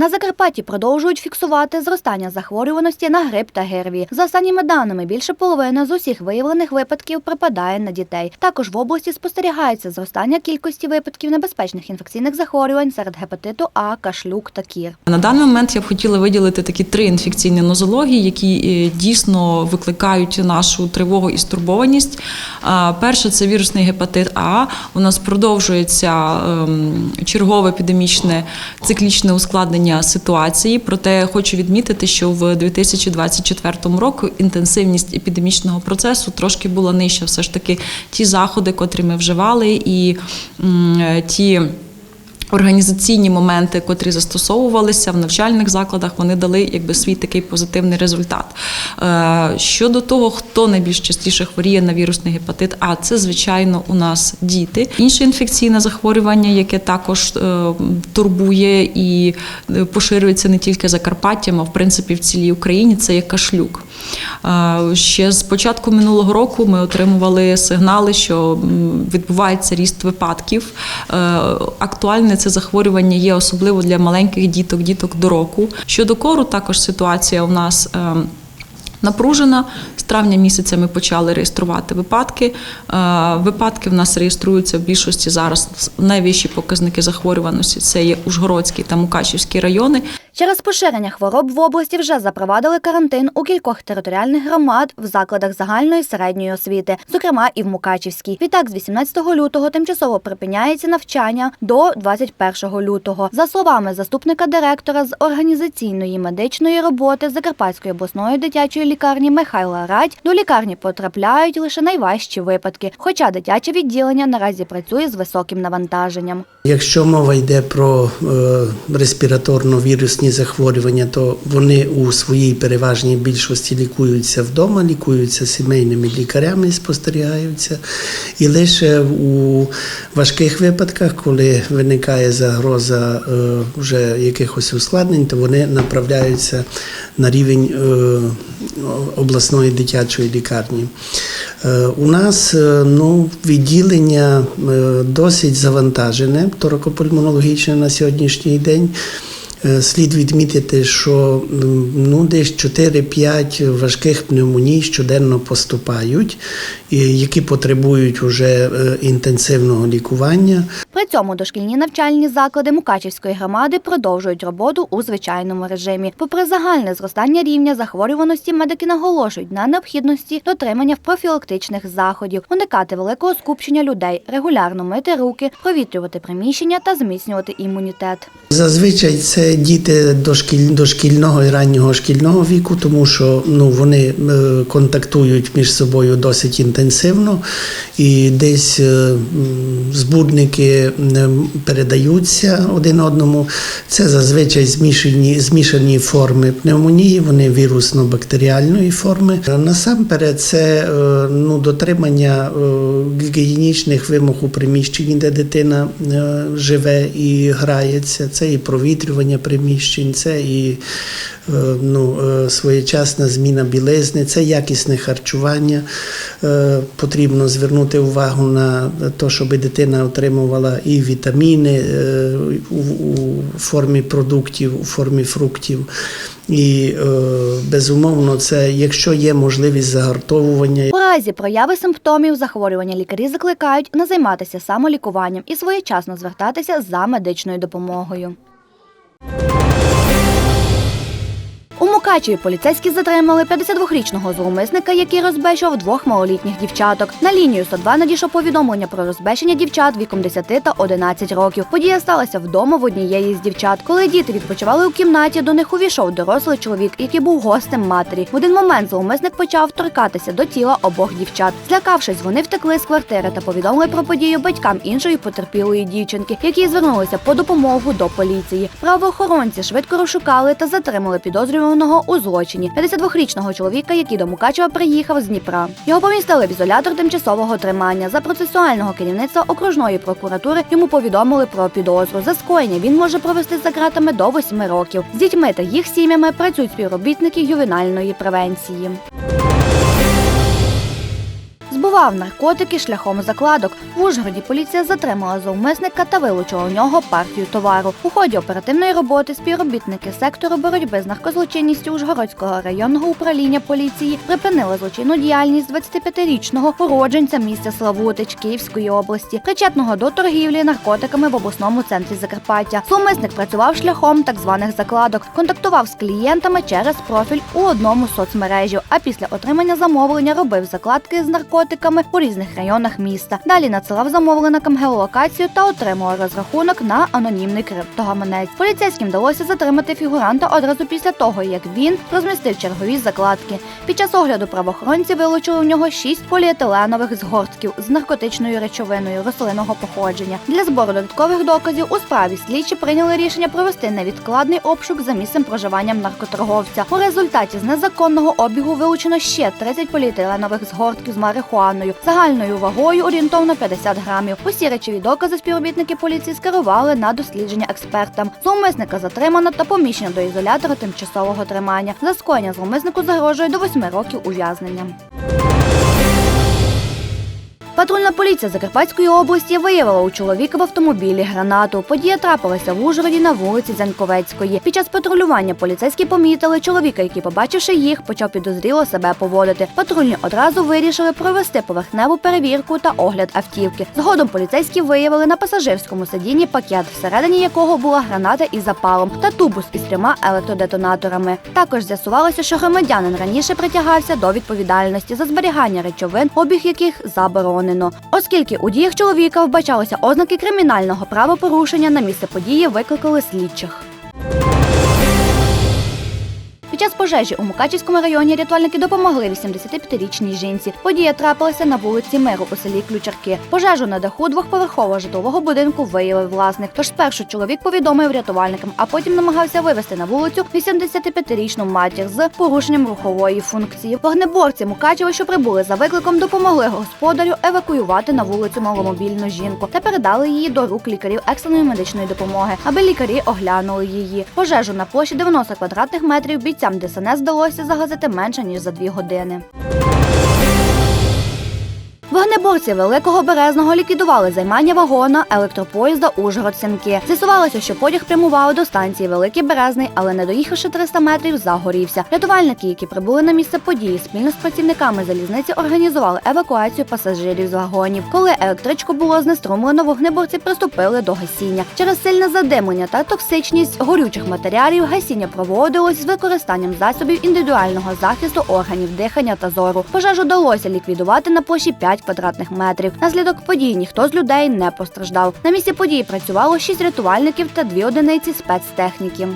На Закарпатті продовжують фіксувати зростання захворюваності на грип та ГРВІ. За останніми даними, більше половини з усіх виявлених випадків припадає на дітей. Також в області спостерігається зростання кількості випадків небезпечних інфекційних захворювань серед гепатиту А, кашлюк та кір. На даний момент я б хотіла виділити такі три інфекційні нозології, які е, дійсно викликають нашу тривогу і стурбованість. Перше це вірусний гепатит А. У нас продовжується ем, чергове епідемічне циклічне ускладнення ситуації. Проте хочу відмітити, що в 2024 році інтенсивність епідемічного процесу трошки була нижча. Все ж таки, ті заходи, котрі ми вживали, і ті. Організаційні моменти, котрі застосовувалися в навчальних закладах, вони дали якби свій такий позитивний результат. Е, Щодо того, хто найбільш частіше хворіє на вірусний гепатит, А це звичайно у нас діти. Інше інфекційне захворювання, яке також е, турбує і е, поширюється не тільки Закарпаттям, а в принципі в цілій Україні, це є кашлюк. Ще з початку минулого року ми отримували сигнали, що відбувається ріст випадків. Е, Актуальне це захворювання є особливо для маленьких діток, діток до року. Щодо кору, також ситуація у нас. е, Напружена з травня місяця ми почали реєструвати випадки. Е, Випадки в нас реєструються в більшості зараз. Найвищі показники захворюваності це є Ужгородський та Мукачівський райони. Через поширення хвороб в області вже запровадили карантин у кількох територіальних громад в закладах загальної середньої освіти, зокрема і в Мукачівській. Відтак, з 18 лютого тимчасово припиняється навчання до 21 лютого. За словами заступника директора з організаційної медичної роботи Закарпатської обласної дитячої лікарні Михайла Радь, до лікарні потрапляють лише найважчі випадки, хоча дитяче відділення наразі працює з високим навантаженням. Якщо мова йде про е, захворювання, то вони у своїй переважній більшості лікуються вдома, лікуються сімейними лікарями, спостерігаються. І лише у важких випадках, коли виникає загроза е, вже якихось ускладнень, то вони направляються на рівень е, обласної дитячої лікарні. Е, У нас ну, відділення досить завантажене торакопульмонологічне на сьогоднішній день. Е, Слід відмітити, що ну, десь 4-5 важких пневмоній щоденно поступають, які потребують уже е, інтенсивного лікування. При цьому дошкільні навчальні заклади Мукачівської громади продовжують роботу у звичайному режимі. Попри загальне зростання рівня захворюваності, медики наголошують на необхідності дотримання профілактичних заходів, уникати великого скупчення людей, регулярно мити руки, провітрювати приміщення та зміцнювати імунітет. Зазвичай це діти дошкіль, дошкільного і раннього шкільного віку, тому що ну, вони е, контактують між собою досить інтенсивно, і десь е, збудники передаються один одному. Це зазвичай змішані, змішані форми пневмонії, вони вірусно-бактеріальної форми. Насамперед, це е, ну, дотримання е, гігієнічних вимог у приміщенні, де дитина е, живе і грається. Це і провітрювання приміщень, це і е, ну, е, своєчасна зміна білизни, це якісне харчування. Е, Потрібно звернути увагу на те, щоб дитина отримувала і вітаміни у, формі продуктів, у формі фруктів. І безумовно, це якщо є можливість загартовування. У разі прояви симптомів захворювання лікарі закликають не займатися самолікуванням і своєчасно звертатися за медичною допомогою. У Мукачеві поліцейські затримали 52-річного зловмисника, який розбещував двох малолітніх дівчаток. На лінію 102 надійшло повідомлення про розбещення дівчат віком 10 та 11 років. Подія сталася вдома в однієї з дівчат. Коли діти відпочивали у кімнаті, до них увійшов дорослий чоловік, який був гостем матері. В один момент зловмисник почав торкатися до тіла обох дівчат. Злякавшись, вони втекли з квартири та повідомили про подію батькам іншої потерпілої дівчинки, які звернулися по допомогу до поліції. Правоохоронці швидко розшукали та затримали підозрюваного у злочині 52-річного чоловіка, який до Мукачева приїхав з Дніпра. Його помістили в ізолятор тимчасового тримання. За процесуального керівництва окружної прокуратури йому повідомили про підозру. За скоєння він може провести за ґратами до 8 років. З дітьми та їх сім'ями працюють співробітники ювенальної превенції. Збувають наркотики шляхом закладок. В Ужгороді поліція затримала зловмисника та вилучила у нього партію товару. У ході оперативної роботи співробітники сектору боротьби з наркозлочинністю Ужгородського районного управління поліції припинили злочинну діяльність 25-річного уродженця місця Славутич Київської області, причетного до торгівлі наркотиками в обласному центрі Закарпаття. Зловмисник працював шляхом так званих закладок, контактував з клієнтами через профіль у одному з соцмережів, а після отримання замовлення робив закладки з наркотиками у різних районах міста. Далі надсилав замовленикам геолокацію та отримував розрахунок на анонімний криптогаманець. Поліцейським вдалося затримати фігуранта одразу після того, як він розмістив чергові закладки. Під час огляду правоохоронці вилучили у нього шість поліетиленових згортків з наркотичною речовиною рослинного походження. Для збору додаткових доказів у справі слідчі прийняли рішення провести невідкладний обшук за місцем проживання наркоторговця. У результаті з незаконного обігу вилучено ще 30 поліетиленових згортків з марихуаною загальною вагою орієнтовно 50 грамів. Усі речові докази співробітники поліції скерували на дослідження експертам. Зловмисника затримано та поміщено до ізолятора тимчасового тримання. За скоєння зловмиснику загрожує до 8 років ув'язнення. Патрульна поліція Закарпатської області виявила у чоловіка в автомобілі гранату. Подія трапилася в Ужгороді на вулиці Заньковецької. Під час патрулювання поліцейські помітили чоловіка, який, побачивши їх, почав підозріло себе поводити. Патрульні одразу вирішили провести поверхневу перевірку та огляд автівки. Згодом поліцейські виявили на пасажирському сидінні пакет, всередині якого була граната із запалом та тубус із трьома електродетонаторами. Також з'ясувалося, що громадянин раніше притягався до відповідальності за зберігання речовин, обіг яких заборонено. Оскільки у діях чоловіка вбачалися ознаки кримінального правопорушення, на місце події викликали слідчих. Час пожежі у Мукачівському районі рятувальники допомогли 85-річній жінці. Подія трапилася на вулиці Миру у селі Ключарки. Пожежу на даху двохповерхового житлового будинку виявив власник. Тож спершу чоловік повідомив рятувальникам, а потім намагався вивести на вулицю 85-річну матір з порушенням рухової функції. Вогнеборці Мукачева, що прибули за викликом, допомогли господарю евакуювати на вулицю маломобільну жінку та передали її до рук лікарів екстреної медичної допомоги, аби лікарі оглянули її. Пожежу на площі 90 квадратних метрів бійцям ДСНС вдалося загазити менше ніж за дві години. Вогнеборці Великого Березного ліквідували займання вагона електропоїзда Ужгород-Сінки. З'ясувалося, що потяг прямував до станції Великий Березний, але не доїхавши 300 метрів, загорівся. Рятувальники, які прибули на місце події, спільно з працівниками залізниці організували евакуацію пасажирів з вагонів. Коли електричку було знеструмлено, вогнеборці приступили до гасіння. Через сильне задимлення та токсичність горючих матеріалів гасіння проводилось з використанням засобів індивідуального захисту органів дихання та зору. Пожежу вдалося ліквідувати на площі 5 квадратних метрів. Наслідок подій ніхто з людей не постраждав. На місці події працювало 6 рятувальників та 2 одиниці спецтехніки.